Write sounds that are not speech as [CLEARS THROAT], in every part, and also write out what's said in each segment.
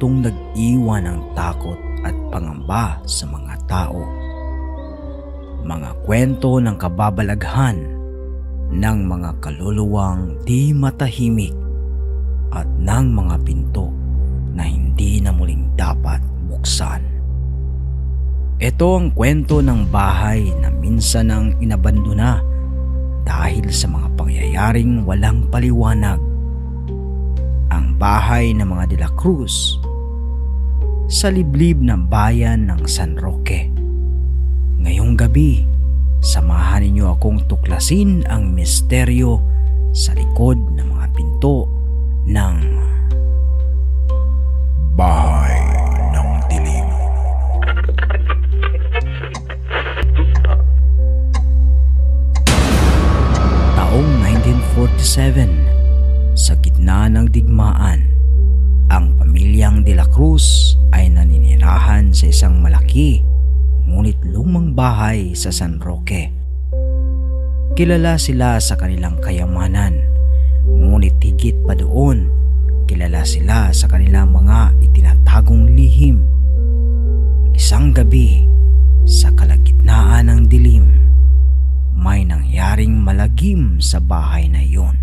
kwentong nag-iwan ng takot at pangamba sa mga tao. Mga kwento ng kababalaghan ng mga kaluluwang di matahimik at ng mga pinto na hindi na muling dapat buksan. Ito ang kwento ng bahay na minsan ang inabandona dahil sa mga pangyayaring walang paliwanag. Ang bahay ng mga De La Cruz sa liblib ng bayan ng San Roque. Ngayong gabi, samahan ninyo akong tuklasin ang misteryo sa likod ng mga pinto ng Bahay ng Dilim. taong 1947 sa isang malaki ngunit lumang bahay sa San Roque. Kilala sila sa kanilang kayamanan, ngunit higit pa doon, kilala sila sa kanilang mga itinatagong lihim. Isang gabi, sa kalagitnaan ng dilim, may nangyaring malagim sa bahay na iyon.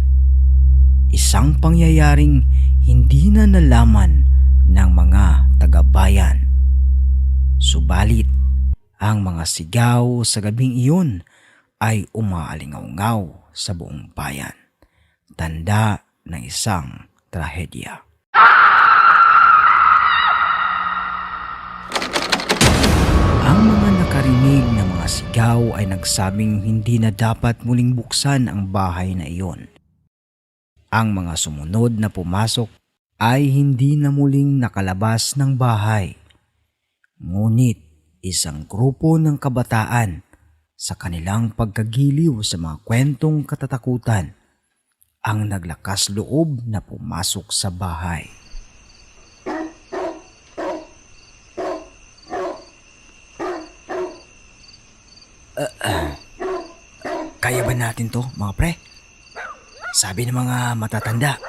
Isang pangyayaring hindi na nalaman ng mga taga-bayan. Subalit, ang mga sigaw sa gabing iyon ay umaalingaw sa buong bayan. Tanda ng isang trahedya. Ang mga nakarinig ng mga sigaw ay nagsabing hindi na dapat muling buksan ang bahay na iyon. Ang mga sumunod na pumasok ay hindi na muling nakalabas ng bahay. Ngunit isang grupo ng kabataan sa kanilang pagkagiliw sa mga kwentong katatakutan ang naglakas loob na pumasok sa bahay. [CLEARS THROAT] Kaya ba natin to, mga pre? Sabi ng mga matatanda,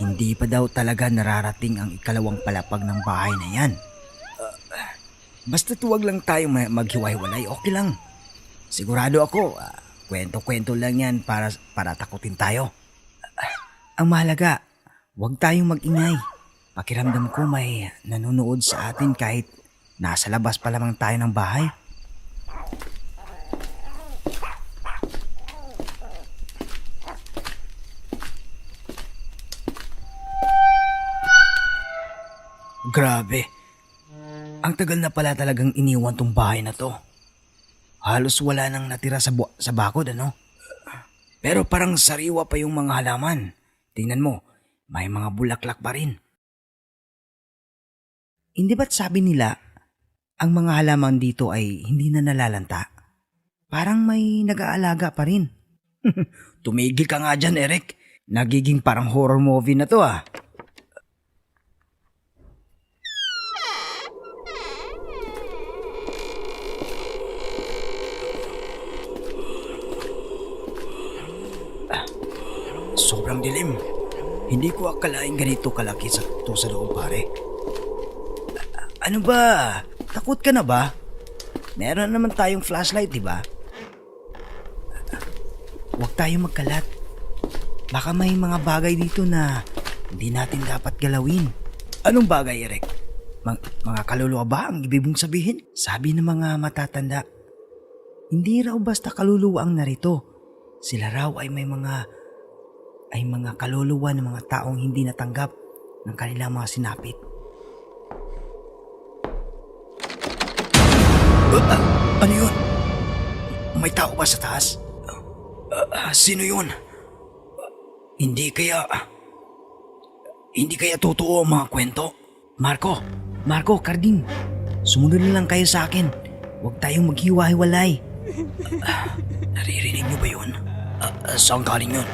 hindi pa daw talaga nararating ang ikalawang palapag ng bahay na yan. Uh, basta tuwag lang tayo ma- maghiwa-hiwalay, okay lang. Sigurado ako, ah, kwento-kwento lang yan para, para takutin tayo. Ah, ang mahalaga, huwag tayong magingay. Pakiramdam ko may nanonood sa atin kahit nasa labas pa lamang tayo ng bahay. Grabe. Ang tagal na pala talagang iniwan tong bahay na to. Halos wala nang natira sa, bu- sa bakod, ano? Pero parang sariwa pa yung mga halaman. Tingnan mo, may mga bulaklak pa rin. Hindi ba't sabi nila, ang mga halaman dito ay hindi na nalalanta? Parang may nag-aalaga pa rin. [LAUGHS] Tumigil ka nga dyan, Eric. Nagiging parang horror movie na to ah. Sobrang dilim. Hindi ko akalain ganito kalaki sa to sa loob pare. A- ano ba? Takot ka na ba? Meron naman tayong flashlight, di ba? Huwag tayong magkalat. Baka may mga bagay dito na hindi natin dapat galawin. Anong bagay, Eric? Mag- mga kaluluwa ba ang ibig sabihin? Sabi ng mga matatanda, hindi raw basta kaluluwa ang narito. Sila raw ay may mga ay mga kaluluwa ng mga taong hindi natanggap ng kanilang mga sinapit. Ah, ah, ano yun? May tao ba sa taas? Ah, ah, sino yun? Hindi kaya... Hindi kaya totoo ang mga kwento? Marco, Marco, Carding, sumunod na lang kayo sa akin. Huwag tayong maghiwa-hiwalay. Ah, naririnig niyo ba yun? Ah, ah, saan galing yun?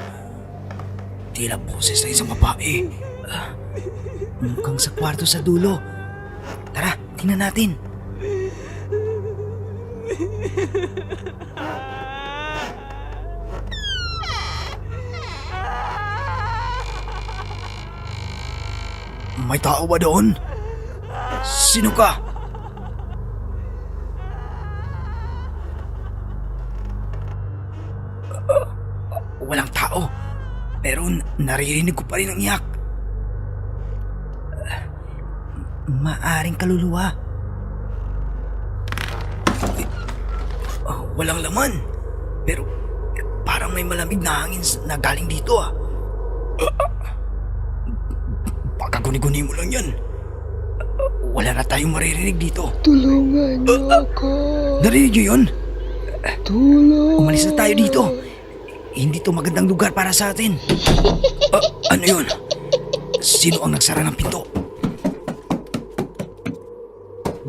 Tila boses na isang babae. Ah, mukhang sa kwarto sa dulo. Tara, tingnan natin. May tao ba doon? Sino ka? Walang tao. Pero naririnig ko pa rin ang iyak. Maaring kaluluwa. Ah, walang laman. Pero parang may malamig na hangin na galing dito ah. Baka guni-guni mo lang yan. Wala na tayong maririnig dito. Tulungan niyo ako. Narinig niyo yun? Tulong. Umalis na tayo dito. Hindi to magandang lugar para sa atin. Ah, [LAUGHS] ano yun? Sino ang nagsara ng pinto?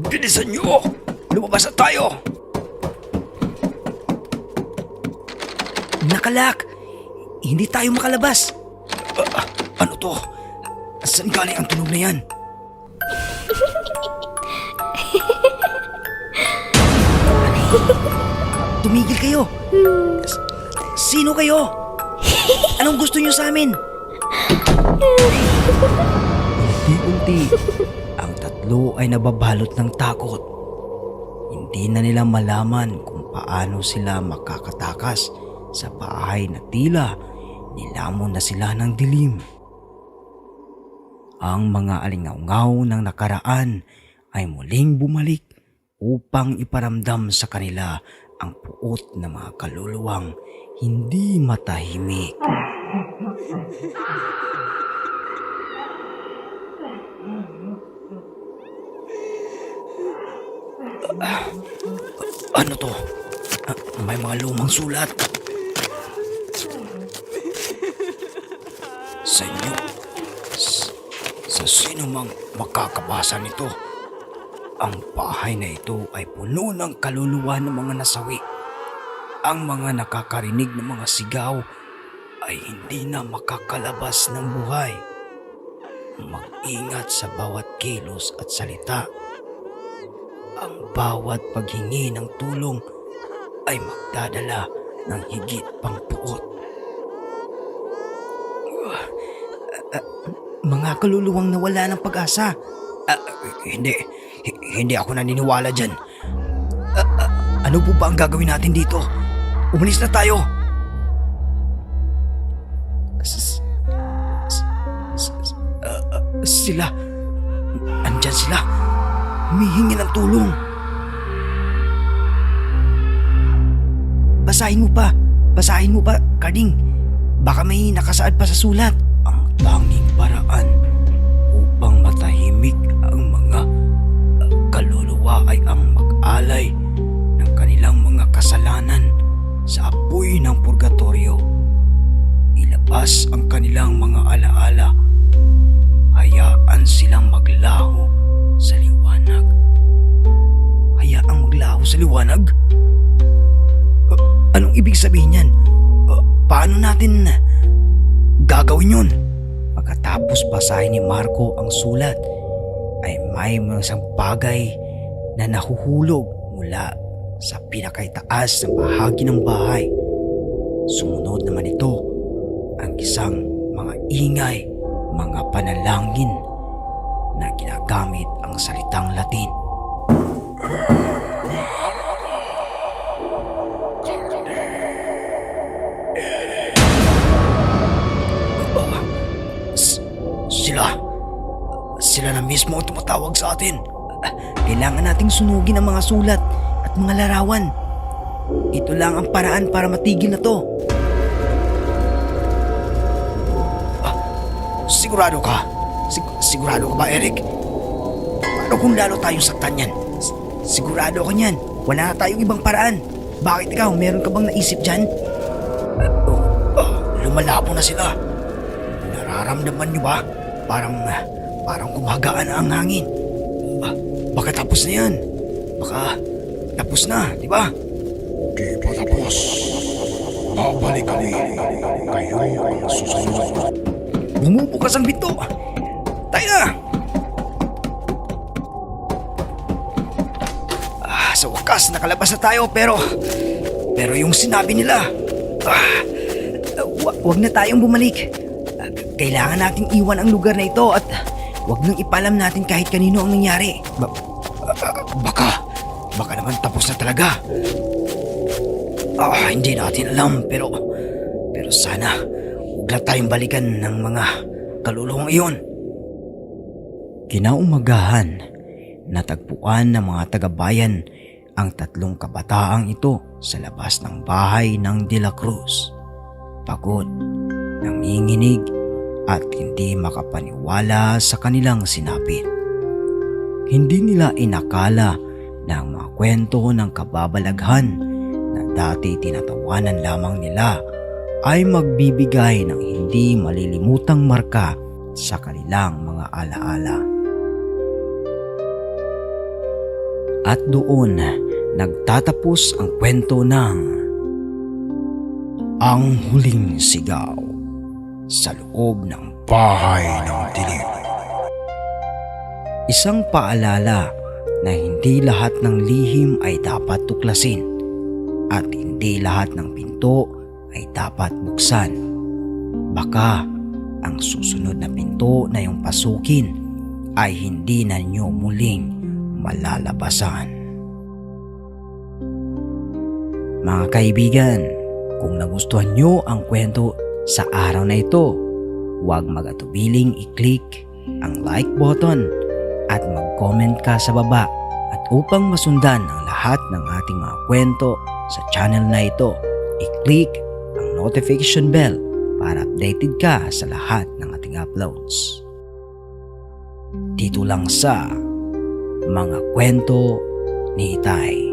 Bilisan niyo! Lumabas na tayo! Nakalak! Hindi tayo makalabas. Ah, ano to? Saan galing ang tunog na yan? [LAUGHS] Tumigil kayo! S- Sino kayo? [LAUGHS] Anong gusto niyo sa amin? Unti-unti, ang tatlo ay nababalot ng takot. Hindi na nila malaman kung paano sila makakatakas sa bahay na tila nilamon na sila ng dilim. Ang mga alingaungaw ng nakaraan ay muling bumalik upang iparamdam sa kanila ang puot ng mga kaluluwang hindi matahimik. Ah, ano to? Ah, may mga lumang sulat. Sa inyo, sa sino mang makakabasa nito, ang bahay na ito ay puno ng kaluluwa ng mga nasawi. Ang mga nakakarinig ng mga sigaw ay hindi na makakalabas ng buhay. Mag-ingat sa bawat kilos at salita. Ang bawat paghingi ng tulong ay magdadala ng higit pang puot. Ah, ah, mga kaluluwang nawala ng pag-asa. Ah, hindi, hindi ako naniniwala dyan. Ah, ah, ano po ba ang gagawin natin dito? Umalis na tayo. Ah, ah, sila. Andyan sila. Humihingi ng tulong. Basahin mo pa. Basahin mo pa, Karding. Baka may nakasaad pa sa sulat. Ang tanging paraan upang matahimik ang mga uh, kaluluwa ay ang mag-alay ng kanilang mga kasalanan sa apoy ng purgatorio. Ilabas ang kanilang mga alaala. Hayaan silang maglaho sa liwanag. Hayaang maglaho sa liwanag? Uh, anong ibig sabihin yan? Uh, paano natin gagawin yun? Pagkatapos basahin ni Marco ang sulat, ay may mga isang bagay na nahuhulog mula sa pinakaitaas ng bahagi ng bahay. Sumunod naman ito ang isang mga ingay, mga panalangin na ginagamit ang salitang Latin. Sila. Sila na mismo ang tumatawag sa atin. Kailangan nating sunugin ang mga sulat at mga larawan. Ito lang ang paraan para matigil na to. Ah, sigurado ka? Sig- sigurado ka ba, Eric? Paano kung lalo tayong saktan yan? S- sigurado ako niyan. Wala na tayong ibang paraan. Bakit ikaw? Meron ka bang naisip dyan? Ah, oh, oh, lumalabo na sila. Nararamdaman niyo ba? Parang, parang gumagaan na ang hangin. Ah, baka tapos na yan. Baka tapos na, di ba? Di pa tapos. Babalik kami. Kayo ang susunod. Bumubukas ang pinto. Tayo na! Ah, sa wakas, nakalabas na tayo pero... Pero yung sinabi nila... Ah, wa- wag na tayong bumalik. Ah, Kailangan nating iwan ang lugar na ito at Huwag nang ipalam natin kahit kanino ang nangyari. Ba- ah, baka, baka naman tapos na talaga. Ah, hindi natin alam pero, pero sana huwag na tayong balikan ng mga kaluluwang iyon. Kinaumagahan, natagpuan ng mga tagabayan ang tatlong kabataang ito sa labas ng bahay ng De La Cruz. Pagod, nanginginig at hindi makapaniwala sa kanilang sinapit. Hindi nila inakala ang mga kwento ng kababalaghan na dati tinatawanan lamang nila ay magbibigay ng hindi malilimutang marka sa kanilang mga alaala. At doon nagtatapos ang kwento ng Ang Huling Sigaw sa loob ng Bahay ng dilim. Isang paalala na hindi lahat ng lihim ay dapat tuklasin at hindi lahat ng pinto ay dapat buksan. Baka ang susunod na pinto na yung pasukin ay hindi na nyo muling malalabasan. Mga kaibigan, kung nagustuhan nyo ang kwento sa araw na ito, huwag magatubiling i-click ang like button at mag-comment ka sa baba at upang masundan ang lahat ng ating mga kwento sa channel na ito, i-click ang notification bell para updated ka sa lahat ng ating uploads. Dito lang sa mga kwento ni Itay.